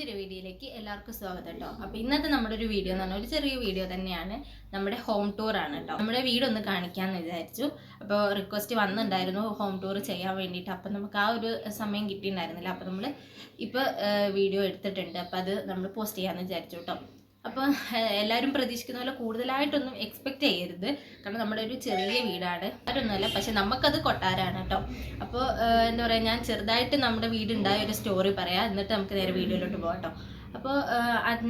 പുതിയൊരു വീഡിയോയിലേക്ക് എല്ലാവർക്കും സ്വാഗതം കേട്ടോ അപ്പോൾ ഇന്നത്തെ നമ്മുടെ ഒരു വീഡിയോ എന്ന് പറഞ്ഞാൽ ഒരു ചെറിയ വീഡിയോ തന്നെയാണ്. നമ്മുടെ ഹോം ടൂർ ആണ് കേട്ടോ നമ്മുടെ വീടൊന്ന് ഒന്ന് കാണിക്കാമെന്ന് വിചാരിച്ചു. അപ്പോൾ റിക്വസ്റ്റ് വന്നിട്ടുണ്ടായിരുന്നു ഹോം ടൂർ ചെയ്യാൻ വേണ്ടിയിട്ട്. അപ്പം നമുക്ക് ആ ഒരു സമയം കിട്ടിയിട്ടുണ്ടായിരുന്നില്ല അപ്പോൾ നമ്മൾ ഇപ്പോൾ വീഡിയോ എടുത്തിട്ടുണ്ട്. അപ്പോൾ അത് നമ്മൾ പോസ്റ്റ് ചെയ്യാമെന്ന് വിചാരിച്ചു കേട്ടോ അപ്പോൾ എല്ലാവരും പ്രതീക്ഷിക്കുന്ന പോലെ കൂടുതലായിട്ടൊന്നും എക്സ്പെക്റ്റ് ചെയ്യരുത്. കാരണം നമ്മുടെ ഒരു ചെറിയ വീടാണ്. അതൊന്നുമല്ല. പക്ഷെ നമുക്കത് കൊട്ടാരാണ് കേട്ടോ അപ്പോൾ എന്താ പറയുക ഞാൻ ചെറുതായിട്ട് നമ്മുടെ വീടുണ്ടായ ഒരു സ്റ്റോറി പറയാം. എന്നിട്ട് നമുക്ക് നേരെ വീഡിയോയിലോട്ട് പോകാം കേട്ടോ അപ്പോൾ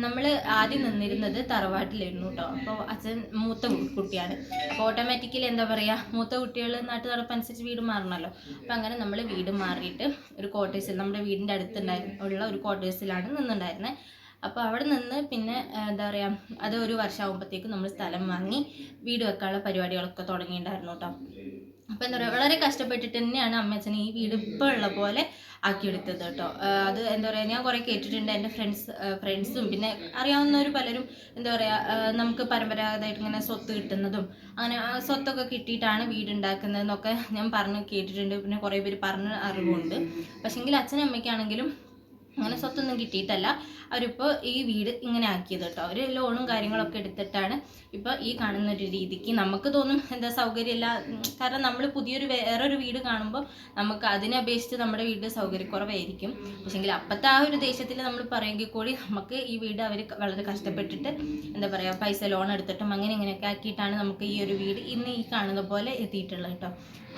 നമ്മൾ ആദ്യം നിന്നിരുന്നത് തറവാട്ടിലായിരുന്നു കേട്ടോ അപ്പോൾ അച്ഛൻ മൂത്ത കുട്ടിയാണ്. അപ്പോൾ ഓട്ടോമാറ്റിക്കലി എന്താ പറയുക മൂത്ത കുട്ടികൾ നാട്ടു നടപ്പനുസരിച്ച് വീട് മാറണമല്ലോ അപ്പോൾ അങ്ങനെ നമ്മൾ വീട് മാറിയിട്ട് ഒരു ക്വാർട്ടേഴ്സിൽ നമ്മുടെ വീടിന്റെ അടുത്തുണ്ടായിരുന്ന ഉള്ള ഒരു ക്വാർട്ടേഴ്സിലാണ് നിന്നുണ്ടായിരുന്നത് അപ്പോൾ അവിടെ നിന്ന് പിന്നെ എന്താ പറയുക അത് ഒരു വർഷമാകുമ്പോഴത്തേക്കും നമ്മൾ സ്ഥലം വാങ്ങി വീട് വെക്കാനുള്ള പരിപാടികളൊക്കെ തുടങ്ങിയിട്ടുണ്ടായിരുന്നു കേട്ടോ അപ്പോൾ എന്താ പറയുക വളരെ കഷ്ടപ്പെട്ടിട്ട് തന്നെയാണ് അമ്മച്ചനെ ഈ വീട് ഇപ്പോൾ ഉള്ള പോലെ ആക്കിയെടുത്തത് കേട്ടോ അത് എന്താ പറയുക ഞാൻ കുറേ കേട്ടിട്ടുണ്ട് എന്റെ ഫ്രണ്ട്സ് ഫ്രണ്ട്സും. പിന്നെ അറിയാവുന്നവർ പലരും എന്താ പറയുക നമുക്ക് പരമ്പരാഗതമായിട്ട് ഇങ്ങനെ സ്വത്ത് കിട്ടുന്നതും അങ്ങനെ സ്വത്തൊക്കെ കിട്ടിയിട്ടാണ് വീടുണ്ടാക്കുന്നതെന്നൊക്കെ ഞാൻ പറഞ്ഞ് കേട്ടിട്ടുണ്ട്. പിന്നെ കുറേ പേര് പറഞ്ഞ അറിവുണ്ട്. പക്ഷേങ്കിൽ അച്ഛനും അമ്മയ്ക്കാണെങ്കിലും അങ്ങനെ സ്വത്തൊന്നും കിട്ടിയിട്ടല്ല. അവരിപ്പോൾ ഈ വീട് ഇങ്ങനെ ആക്കിയത് കേട്ടോ. അവർ ലോണും കാര്യങ്ങളൊക്കെ എടുത്തിട്ടാണ് ഇപ്പോൾ ഈ കാണുന്ന ഒരു രീതിക്ക്. നമുക്ക് തോന്നും എന്താ സൗകര്യമില്ല. കാരണം നമ്മൾ പുതിയൊരു വേറൊരു വീട് കാണുമ്പോൾ നമുക്ക് അതിനെ അപേക്ഷിച്ച് നമ്മുടെ വീട് സൗകര്യക്കുറവായിരിക്കും. പക്ഷേങ്കിൽ അപ്പോഴത്തെ ആ ഒരു ദേശത്തിൽ നമ്മൾ പറയുമെങ്കിൽ കൂടി നമുക്ക് ഈ വീട് അവർ വളരെ കഷ്ടപ്പെട്ടിട്ട് എന്താ പറയുക പൈസ ലോൺ എടുത്തിട്ടും അങ്ങനെ ഇങ്ങനെയൊക്കെ ആക്കിയിട്ടാണ് നമുക്ക് ഈ ഒരു വീട് ഇന്ന് ഈ കാണുന്ന പോലെ എത്തിയിട്ടുള്ളത് കേട്ടോ.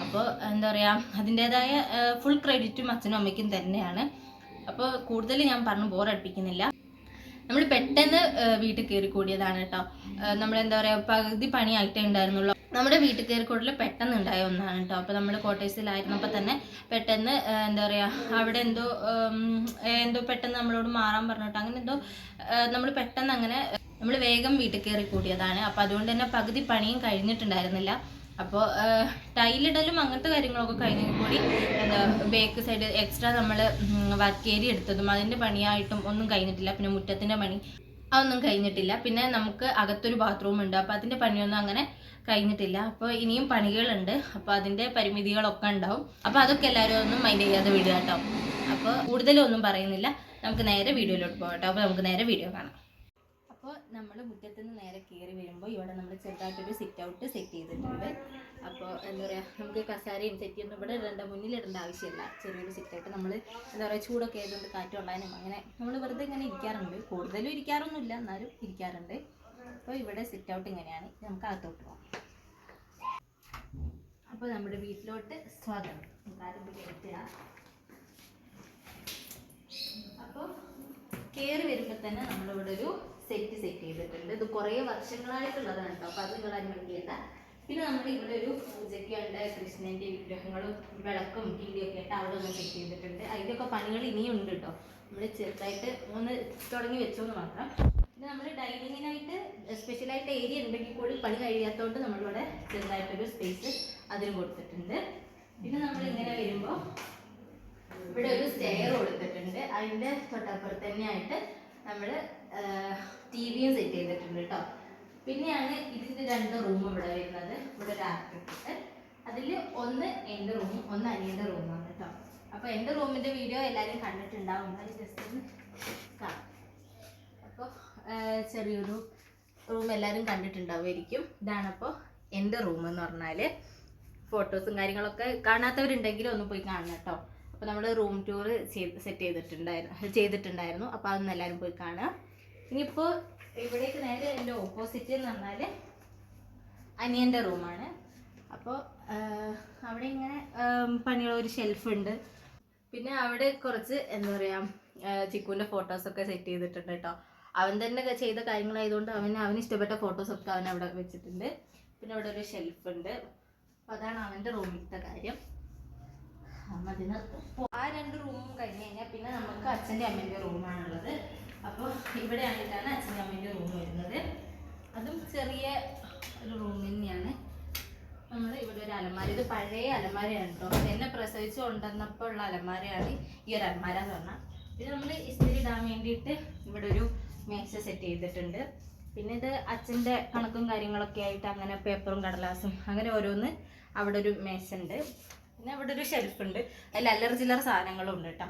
അപ്പോൾ എന്താ പറയുക അതിന്റേതായ ഫുൾ ക്രെഡിറ്റും അച്ഛനും അമ്മയ്ക്കും തന്നെയാണ്. അപ്പോൾ കൂടുതൽ ഞാൻ പറഞ്ഞു ബോറടിപ്പിക്കുന്നില്ല നമ്മൾ പെട്ടെന്ന് വീട്ടിൽ കയറി കൂടിയതാണ് കേട്ടോ. നമ്മൾ എന്താ പറയുക പകുതി പണിയായിട്ടേ ഉണ്ടായിരുന്നുള്ളൂ. നമ്മുടെ വീട്ടിൽ കയറി കൂടുതൽ പെട്ടെന്ന് ഉണ്ടായ ഒന്നാണ് കേട്ടോ. അപ്പോൾ നമ്മൾ കോട്ടേഴ്സിലായിരുന്നപ്പോൾ തന്നെ പെട്ടെന്ന് എന്താ പറയുക അവിടെ എന്തോ എന്തോ പെട്ടെന്ന് നമ്മളോട് മാറാൻ പറഞ്ഞിട്ട് അങ്ങനെ എന്തോ നമ്മൾ പെട്ടെന്ന് അങ്ങനെ നമ്മൾ വേഗം വീട്ടിൽ കയറി കൂടിയതാണ്. അപ്പോൾ അതുകൊണ്ട് തന്നെ പകുതി പണിയും കഴിഞ്ഞിട്ടുണ്ടായിരുന്നില്ല. അപ്പോൾ ടൈലിടലും അങ്ങനത്തെ കാര്യങ്ങളൊക്കെ കഴിഞ്ഞെങ്കിൽ കൂടി എന്താ ബേക്ക് സൈഡ് എക്സ്ട്രാ നമ്മൾ വർക്ക് ഏരിയ എടുത്തതും അതിന്റെ പണിയായിട്ടും ഒന്നും കഴിഞ്ഞിട്ടില്ല. പിന്നെ മുറ്റത്തിന്റെ പണി അതൊന്നും കഴിഞ്ഞിട്ടില്ല. പിന്നെ നമുക്ക് അകത്തൊരു ബാത്റൂം ഉണ്ട്. അപ്പോൾ അതിന്റെ പണിയൊന്നും അങ്ങനെ കഴിഞ്ഞിട്ടില്ല. അപ്പോൾ ഇനിയും പണികളുണ്ട്. അപ്പോൾ അതിന്റെ പരിമിതികളൊക്കെ ഉണ്ടാവും. അപ്പോൾ അതൊക്കെ എല്ലാവരും ഒന്നും മൈൻഡ് ചെയ്യാതെ വിടുക കേട്ടോ. അപ്പോൾ കൂടുതലൊന്നും പറയുന്നില്ല. നമുക്ക് നേരെ വീഡിയോയിലോട്ട് പോകട്ടോ കേട്ടോ. അപ്പോൾ നമുക്ക് നേരെ വീഡിയോ കാണാം. അപ്പോൾ നമ്മൾ മുറ്റത്ത് നിന്ന് നേരെ വരുമ്പോൾ ഇവിടെ നമ്മൾ ചെറുതായിട്ടൊരു സിറ്റ് ഔട്ട് സെറ്റ് ചെയ്തിട്ടുണ്ട്. അപ്പോൾ എന്താ പറയുക നമുക്ക് കസാരയും സെറ്റിയൊന്നും ഇവിടെ ഇടേണ്ട മുന്നിൽ ഇടേണ്ട ആവശ്യമില്ല. ചെറിയൊരു സിറ്റ് ഔട്ട് നമ്മൾ എന്താ പറയുക ചൂടൊക്കെ ആയതുകൊണ്ട് കാറ്റ് കൊള്ളാനും അങ്ങനെ നമ്മൾ വെറുതെ ഇങ്ങനെ ഇരിക്കാറുണ്ട്. കൂടുതലും ഇരിക്കാറൊന്നുമില്ല എന്നാലും ഇരിക്കാറുണ്ട്. അപ്പോൾ ഇവിടെ സിറ്റ് ഔട്ട് ഇങ്ങനെയാണ്. നമുക്ക് അകത്തോട്ട് പോകാം. അപ്പോൾ നമ്മുടെ വീട്ടിലോട്ട് സ്വാഗതം. നമുക്ക് ആരംഭിക്കാം അപ്പോൾ കയറി വരുമ്പോൾ തന്നെ നമ്മളിവിടെ ഒരു സെറ്റ് സെറ്റ് ചെയ്തിട്ടുണ്ട്. ഇത് കുറേ വർഷങ്ങളായിട്ടുള്ളതാണ് കേട്ടോ അപ്പോൾ അത് നിങ്ങൾ അനുഭവിക്കേണ്ട പിന്നെ നമ്മൾ ഇവിടെ ഒരു പൂജയ്ക്കുണ്ട് കൃഷ്ണന്റെ വിഗ്രഹങ്ങളും വിളക്കും കിണ്ടിയൊക്കെ ആയിട്ട് അവിടെ ഒന്ന് സെറ്റ് ചെയ്തിട്ടുണ്ട്. അതിന്റെയൊക്കെ പണികൾ ഇനിയും ഉണ്ട് കേട്ടോ നമ്മൾ ചെറുതായിട്ട് ഒന്ന് തുടങ്ങി വെച്ചോന്ന് മാത്രം. പിന്നെ നമ്മൾ ഡൈനിങ്ങിനായിട്ട് സ്പെഷ്യലായിട്ട് ഏരിയ ഉണ്ടെങ്കിൽ കൂടി പണി കഴിയാത്തതുകൊണ്ട് നമ്മളിവിടെ ചെറുതായിട്ടൊരു സ്പേസ് അതിന് കൊടുത്തിട്ടുണ്ട്. പിന്നെ നമ്മൾ ഇങ്ങനെ വരുമ്പോൾ ഇവിടെ ഒരു സ്റ്റെയർ കൊടുത്തിട്ടുണ്ട് അതിന്റെ തൊട്ടപ്പുറത്ത് തന്നെയായിട്ട് നമ്മൾ ടി വിയും സെറ്റ് ചെയ്തിട്ടുണ്ട് കേട്ടോ പിന്നെയാണ് ഇതിന്റെ രണ്ട് റൂം ഇവിടെ വരുന്നത്. ഇവിടെ ഒരു ആർക്കിട്ട് അതിൽ ഒന്ന് എന്റെ റൂമും ഒന്ന് അനിയന്റെ റൂമാണ് കേട്ടോ അപ്പോൾ എന്റെ റൂമിന്റെ വീഡിയോ എല്ലാവരും കണ്ടിട്ടുണ്ടാവും. അത് ജസ്റ്റ് ഒന്ന് കാണാം. അപ്പോൾ ചെറിയൊരു റൂം എല്ലാവരും കണ്ടിട്ടുണ്ടാവുമായിരിക്കും. ഇതാണപ്പോൾ എന്റെ റൂം എന്ന് പറഞ്ഞാൽ ഫോട്ടോസും കാര്യങ്ങളൊക്കെ കാണാത്തവരുണ്ടെങ്കിൽ ഒന്ന് പോയി കാണണം കേട്ടോ അപ്പോൾ നമ്മൾ റൂം ടൂർ ചെയ്ത് സെറ്റ് ചെയ്തിട്ടുണ്ടായിരുന്നു ചെയ്തിട്ടുണ്ടായിരുന്നു. അപ്പോൾ അതൊന്ന് എല്ലാവരും പോയി കാണുക. ഇനിയിപ്പോൾ ഇവിടേക്ക് നേരെ എന്റെ ഓപ്പോസിറ്റ് എന്ന് പറഞ്ഞാൽ അനിയന്റെ റൂമാണ് അപ്പോൾ അവിടെ ഇങ്ങനെ പണിയുള്ള ഒരു ഷെൽഫ് ഉണ്ട്. പിന്നെ അവിടെ കുറച്ച് എന്താ പറയുക ചിക്കുവിന്റെ ഫോട്ടോസൊക്കെ സെറ്റ് ചെയ്തിട്ടുണ്ട് കേട്ടോ. അവൻ തന്നെ ചെയ്ത കാര്യങ്ങളായതുകൊണ്ട് അവന് അവന് ഇഷ്ടപ്പെട്ട ഫോട്ടോസൊക്കെ അവൻ അവിടെ വെച്ചിട്ടുണ്ട്. പിന്നെ അവിടെ ഒരു ഷെൽഫ് ഉണ്ട്. അപ്പോൾ അതാണ് അവന്റെ റൂമിലത്തെ കാര്യം. ആ രണ്ട് റൂമും കഴിഞ്ഞ് കഴിഞ്ഞാൽ പിന്നെ നമുക്ക് അച്ഛന്റെ അമ്മേന്റെ റൂമാണുള്ളത് അപ്പോൾ ഇവിടെ ആയിട്ടാണ് അച്ഛന്റെ അമ്മേന്റെ റൂം വരുന്നത്. അതും ചെറിയ ഒരു റൂം തന്നെയാണ്. നമ്മൾ ഇവിടെ ഒരു അലമാര. ഇത് പഴയ അലമാരയാണ് കേട്ടോ. എന്നെ പ്രസവിച്ച് കൊണ്ടുവന്നപ്പോൾ ഉള്ള അലമാരയാണ് ഈ ഒരു അലമാര എന്ന് പറഞ്ഞാൽ ഇത് നമ്മൾ ഇസ്തിരി ഇടാൻ വേണ്ടിയിട്ട് ഇവിടെ ഒരു മേശ സെറ്റ് ചെയ്തിട്ടുണ്ട്. പിന്നെ ഇത് അച്ഛന്റെ കണക്കും കാര്യങ്ങളൊക്കെ ആയിട്ട് അങ്ങനെ പേപ്പറും കടലാസും അങ്ങനെ ഓരോന്ന് അവിടെ ഒരു മേശ ഉണ്ട്. പിന്നെ ഇവിടെ ഒരു ഷെൽഫ് ഉണ്ട്. അതിൽ അല്ലറ ചില്ലറ സാധനങ്ങളും ഉണ്ട് കേട്ടോ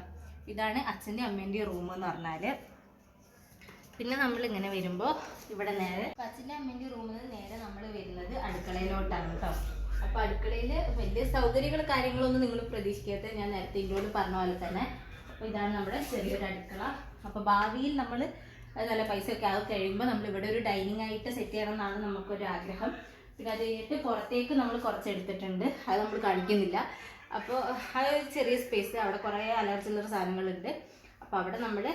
ഇതാണ് അച്ഛന്റെ അമ്മേന്റെ റൂം എന്ന് പറഞ്ഞാൽ പിന്നെ നമ്മൾ ഇങ്ങനെ വരുമ്പോൾ ഇവിടെ നേരെ അച്ഛന്റെ അമ്മേന്റെ റൂമിൽ നിന്ന് നേരെ നമ്മൾ വരുന്നത് അടുക്കളയിലോട്ടാണ് കേട്ടോ അപ്പോൾ അടുക്കളയിൽ വലിയ സൗകര്യങ്ങൾ കാര്യങ്ങളൊന്നും നിങ്ങൾ പ്രതീക്ഷിക്കാത്ത ഞാൻ നേരത്തെ ഇതിനോട് പറഞ്ഞ പോലെ തന്നെ. അപ്പോൾ ഇതാണ് നമ്മുടെ ചെറിയൊരു അടുക്കള. അപ്പോൾ ഭാവിയിൽ നമ്മൾ നല്ല പൈസ ഒക്കെ ആയി കഴിയുമ്പോൾ നമ്മൾ ഇവിടെ ഒരു ഡൈനിങ് ആയിട്ട് സെറ്റ് ചെയ്യണം എന്നാണ് നമുക്കൊരു ആഗ്രഹം. പിന്നെ അത് കഴിഞ്ഞിട്ട് പുറത്തേക്ക് നമ്മൾ കുറച്ച് എടുത്തിട്ടുണ്ട് അത് നമ്മൾ കാണിക്കുന്നില്ല അപ്പോൾ അത് ചെറിയ സ്പേസ് അവിടെ കുറേ അലർജില്ലറ സാധനങ്ങളുണ്ട്. അപ്പോൾ അവിടെ നമ്മൾ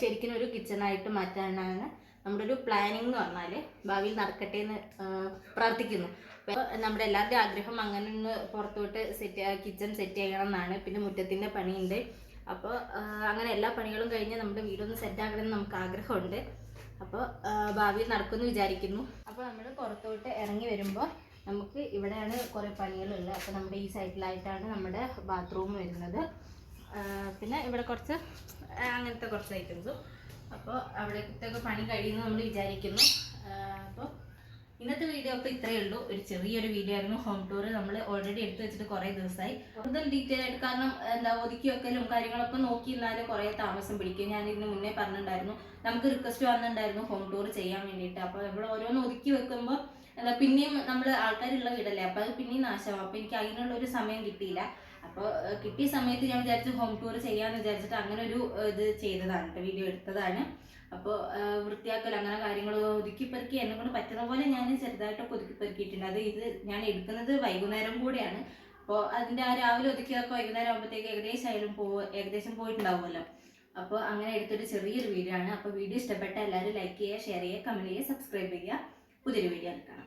ശരിക്കും ഒരു കിച്ചണായിട്ട് മാറ്റാനാണ് നമ്മുടെ ഒരു പ്ലാനിങ് എന്ന് പറഞ്ഞാൽ ഭാവിയിൽ നടക്കട്ടെ എന്ന് പ്രാർത്ഥിക്കുന്നു. അപ്പോൾ നമ്മുടെ എല്ലാവരുടെയും ആഗ്രഹം അങ്ങനെ ഒന്ന് പുറത്തോട്ട് സെറ്റ് കിച്ചൺ സെറ്റ് ചെയ്യണം എന്നാണ്. പിന്നെ മുറ്റത്തിന്റെ പണിയുണ്ട്. അപ്പോൾ അങ്ങനെ എല്ലാ പണികളും കഴിഞ്ഞ് നമ്മുടെ വീടൊന്ന് സെറ്റ് ആക്കണമെന്ന് നമുക്ക് ആഗ്രഹമുണ്ട്. അപ്പോൾ ഭാവിയിൽ നടക്കുമെന്ന് വിചാരിക്കുന്നു. അപ്പോൾ നമ്മൾ പുറത്തോട്ട് ഇറങ്ങി വരുമ്പോൾ നമുക്ക് ഇവിടെയാണ് കുറേ പണികളുള്ളത്. അപ്പോൾ നമ്മുടെ ഈ സൈഡിലായിട്ടാണ് നമ്മുടെ ബാത്റൂം വരുന്നത്. പിന്നെ ഇവിടെ കുറച്ച് അങ്ങനത്തെ കുറച്ച് ഐറ്റംസും അപ്പോൾ അവിടത്തേക്ക് പണി കഴിയുമെന്ന് നമ്മൾ വിചാരിക്കുന്നു. അപ്പോൾ ഇന്നത്തെ വീഡിയോ അപ്പോൾ ഇത്രയേ ഉള്ളൂ. ഒരു ചെറിയൊരു വീഡിയോ ആയിരുന്നു. ഹോം ടൂർ നമ്മൾ ഓൾറെഡി എടുത്തു വെച്ചിട്ട് കുറേ ദിവസമായി കൂടുതൽ ഡീറ്റെയിൽ ആയിട്ട് കാരണം എന്താ ഒതുക്കി വെക്കലും കാര്യങ്ങളൊക്കെ നോക്കി ഇരുന്നാൽ കുറേ താമസം പിടിക്കും. ഞാൻ ഇതിന് മുന്നേ പറഞ്ഞിട്ടുണ്ടായിരുന്നു. നമുക്ക് റിക്വസ്റ്റ് വന്നിട്ടുണ്ടായിരുന്നു ഹോം ടൂർ ചെയ്യാൻ വേണ്ടിയിട്ട്. അപ്പോൾ നമ്മൾ ഓരോന്ന് ഒതുക്കി വെക്കുമ്പോൾ എന്താ പിന്നെയും നമ്മൾ ആൾക്കാരുള്ള വീടല്ലേ? അപ്പോൾ അത് പിന്നെയും നാശമാവും. അപ്പോൾ എനിക്ക് അതിനുള്ള ഒരു സമയം കിട്ടിയില്ല. അപ്പോൾ കിട്ടിയ സമയത്ത് ഞാൻ വിചാരിച്ചു ഹോം ടൂർ ചെയ്യാമെന്ന് വിചാരിച്ചിട്ട് അങ്ങനെ ഒരു ഇത് ചെയ്തതാണ് കേട്ടോ വീഡിയോ എടുത്തതാണ്. അപ്പോൾ വൃത്തിയാക്കൽ അങ്ങനെ കാര്യങ്ങൾ ഒതുക്കി പെറുക്കി എന്നെ കൊണ്ട് പറ്റുന്ന പോലെ ഞാൻ ചെറുതായിട്ടൊക്കെ ഒതുക്കി പെറുക്കിയിട്ടുണ്ട്. അത് ഇത് ഞാൻ എടുക്കുന്നത് വൈകുന്നേരം കൂടെയാണ്. അപ്പോൾ അതിന്റെ ആ രാവിലെ ഒതുക്കിയൊക്കെ വൈകുന്നേരം ആകുമ്പോഴത്തേക്ക് ഏകദേശം ആയാലും പോ ഏകദേശം പോയിട്ടുണ്ടാവുമല്ലോ. അപ്പോൾ അങ്ങനെ എടുത്തൊരു ചെറിയൊരു വീഡിയോ ആണ്. അപ്പോൾ വീഡിയോ ഇഷ്ടപ്പെട്ട എല്ലാവരും ലൈക്ക് ചെയ്യുക ഷെയർ ചെയ്യുക കമന്റ് ചെയ്യുക സബ്സ്ക്രൈബ് ചെയ്യുക. പുതിയൊരു വീഡിയോ കാണാം.